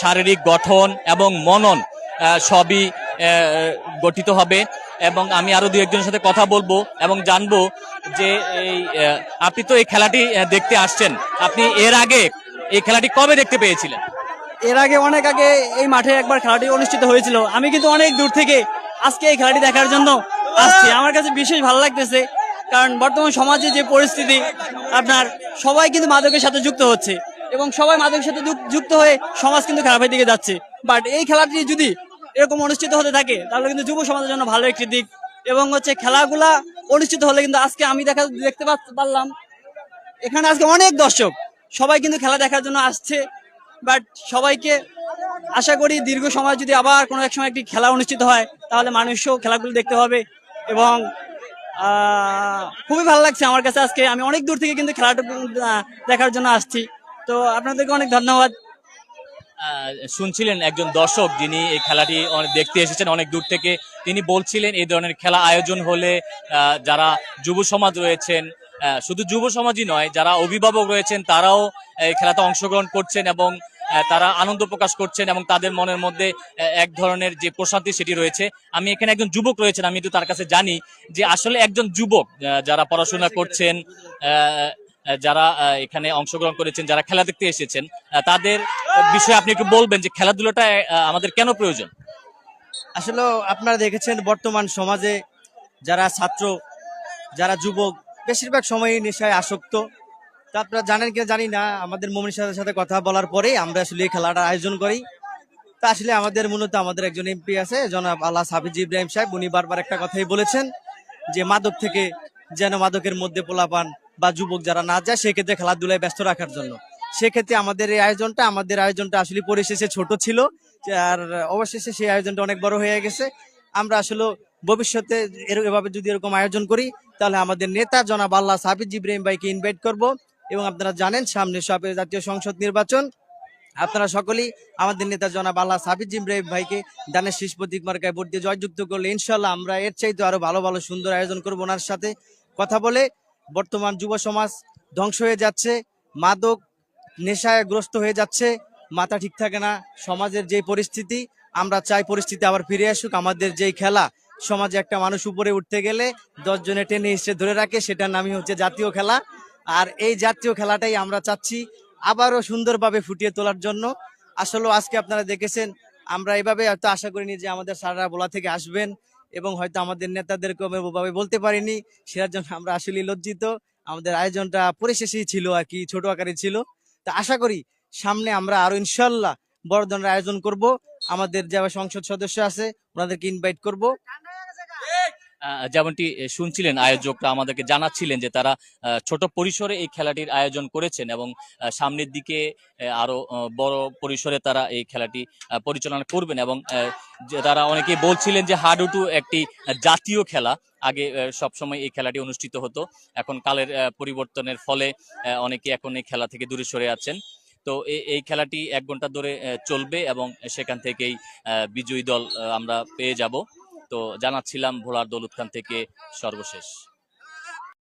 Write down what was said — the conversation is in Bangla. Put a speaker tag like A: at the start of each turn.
A: শারীরিক গঠন এবং মনন সবই গঠিত হবে। এবং আমি আরও দু একজনের সাথে কথা বলব এবং জানব যে এই আপনি তো এই খেলাটি দেখতে আসছেন। আপনি এর আগে এই খেলাটি কবে দেখতে পেয়েছিলেন?
B: এর আগে অনেক আগে এই মাঠে একবার খেলাটি অনুষ্ঠিত হয়েছিল। আমি কিন্তু অনেক দূর থেকে আজকে এই খেলাটি দেখার জন্য আসছি। আমার কাছে বিশেষ ভালো লাগতেছে, কারণ বর্তমান সমাজে যে পরিস্থিতি, আপনার সবাই কিন্তু মাদকের সাথে যুক্ত হচ্ছে। এবং সবাই মাদকের সাথে যুক- যুক্ত হয়ে সমাজ কিন্তু খারাপের দিকে যাচ্ছে। বাট এই খেলাটি যদি এরকম অনুষ্ঠিত হতে থাকে, তাহলে কিন্তু যুব সমাজের জন্য ভালো একটি দিক। এবং হচ্ছে খেলাগুলা অনুষ্ঠিত হলে কিন্তু আজকে আমি দেখা দেখতে পারলাম। এখানে আজকে অনেক দর্শক। সবাই কিন্তু খেলা দেখার জন্য আসছে। বাট সবাইকে আশা করি দীর্ঘ সময় যদি আবার কোনো এক সময় একটি খেলা অনুষ্ঠিত হয়, তাহলে মানুষও খেলাগুলো দেখতে হবে। এবং খুবই ভালো লাগছে আমার কাছে আজকে। আমি অনেক দূর থেকে কিন্তু খেলাটা দেখার জন্য আসছি। তো আপনাদেরকে অনেক ধন্যবাদ।
A: শুনছিলেন একজন দর্শক, যিনি এই খেলাটি দেখতে এসেছেন অনেক দূর থেকে। তিনি বলছিলেন এই ধরনের খেলা আয়োজন হলে যারা যুব সমাজ রয়েছেন শুধু যুব সমাজই নয়, যারা অভিভাবক রয়েছেন, তারাও এই খেলাতে অংশগ্রহণ করছেন এবং তারা আনন্দ প্রকাশ করছেন এবং তাদের মনের মধ্যে এক ধরনের যে প্রশান্তি সেটি রয়েছে। আমি এখানে একজন যুবক রয়েছেন, আমি একটু তার কাছে জানি যে আসলে একজন যুবক যারা পড়াশোনা করছেন যারা এখানে অংশগ্রহণ করেছেন, যারা খেলা দেখতে এসেছেন তাদের বিষয়ে আপনি একটু বলবেন যে খেলাধুলাটা আমাদের কেন প্রয়োজন?
C: আসলে আপনারা দেখেছেন বর্তমান সমাজে যারা ছাত্র, যারা যুবক, বেশিরভাগ সময়ই নেশায় আসক্ত। তা আপনারা জানেন কিনা জানি না, আমাদের মমিন সাথে সাথে কথা বলার পরে আমরা আসলে এই খেলাটা আয়োজন করি। তা আসলে আমাদের মূলত আমাদের একজন এমপি আছে, জনাব আল্লাহ সাবিজ ইব্রাহিম সাহেব। উনি বারবার একটা কথাই বলেছেন যে, মাদক থেকে যেন মাদকের মধ্যে পোলাপান বা যুবক যারা না যায়, সেক্ষেত্রে খেলাধুলায় ব্যস্ত রাখার জন্য। সেক্ষেত্রে আমাদের এই আয়োজনটা, আমাদের আয়োজনটা আসলে পরিশেষে ছোট ছিল, আর অবশেষে সেই আয়োজনটা অনেক বড় হয়ে গেছে। আমরা আসলে ভবিষ্যতে এভাবে যদি এরকম আয়োজন করি, তাহলে আমাদের নেতা জনাব আল্লাহ সাবিজ ইব্রাহিম ভাইকে ইনভাইট করব এবং আপনারা জানেন, সামনে সবে জাতীয় সংসদ নির্বাচন। আপনারা সকলেই আমাদের নেতা জনাব আল্লাহ সাবিজ ইব্রাহিম ভাইকে দানের শীষ প্রতীক মার্কায় ভোট দিয়ে জয়যুক্ত করলে ইনশাল্লাহ আমরা এর চাইতে আরও ভালো ভালো, সুন্দর আয়োজন করব ওনার সাথে। কথা বলে বর্তমান যুব সমাজ ধ্বংস হয়ে যাচ্ছে, মাদক নেশায় গ্রস্ত হয়ে যাচ্ছে, মাথা ঠিক থাকে না, সমাজের যে পরিস্থিতি, আমরা চাই পরিস্থিতি আবার ফিরে আসুক, আমাদের যেই খেলা, সমাজে একটা মানুষ উপরে উঠতে গেলে দশ জনে টেনে এসে ধরে রাখে, সেটার নামই হচ্ছে জাতীয় খেলা। আর এই জাতীয় খেলাটাই আমরা চাচ্ছি আবারও সুন্দরভাবে ফুটিয়ে তোলার জন্য। আসলে আজকে আপনারা দেখেছেন, আমরা এভাবে হয়তো আশা করিনি যে আমাদের সারা বলা থেকে আসবেন। এবং হয়তো আমাদের নেতাদেরকে ওভাবে বলতে পারিনি। সেটার জন্য আমরা আসলে লজ্জিত। আমাদের আয়োজনটা পরিশেষেই ছিল আর কি, ছোট আকারে ছিল। তা আশা করি সামনে আমরা আরও ইনশাল্লাহ বড় ধরনের আয়োজন করব। আমাদের যারা সংসদ সদস্য আছে, ওনাদেরকে ইনভাইট করব।
A: যেমনটি শুনছিলেন আয়োজকরা আমাদেরকে জানাচ্ছিলেন যে তারা ছোট পরিসরে এই খেলাটির আয়োজন করেছেন এবং সামনের দিকে আরও বড় পরিসরে তারা এই খেলাটি পরিচালনা করবেন এবং তারা অনেকেই বলছিলেন যে হাডুডু একটি জাতীয় খেলা। আগে সব সময় এই খেলাটি অনুষ্ঠিত হতো। এখন কালের পরিবর্তনের ফলে অনেকে এখন এই খেলা থেকে দূরে সরে আছেন। তো এই- খেলাটি এক ঘণ্টা ধরে চলবে এবং সেখান থেকেই বিজয়ী দল আমরা পেয়ে যাব। তো জানাচ্ছিলাম ভোলার দৌলত থেকে সর্বশেষ।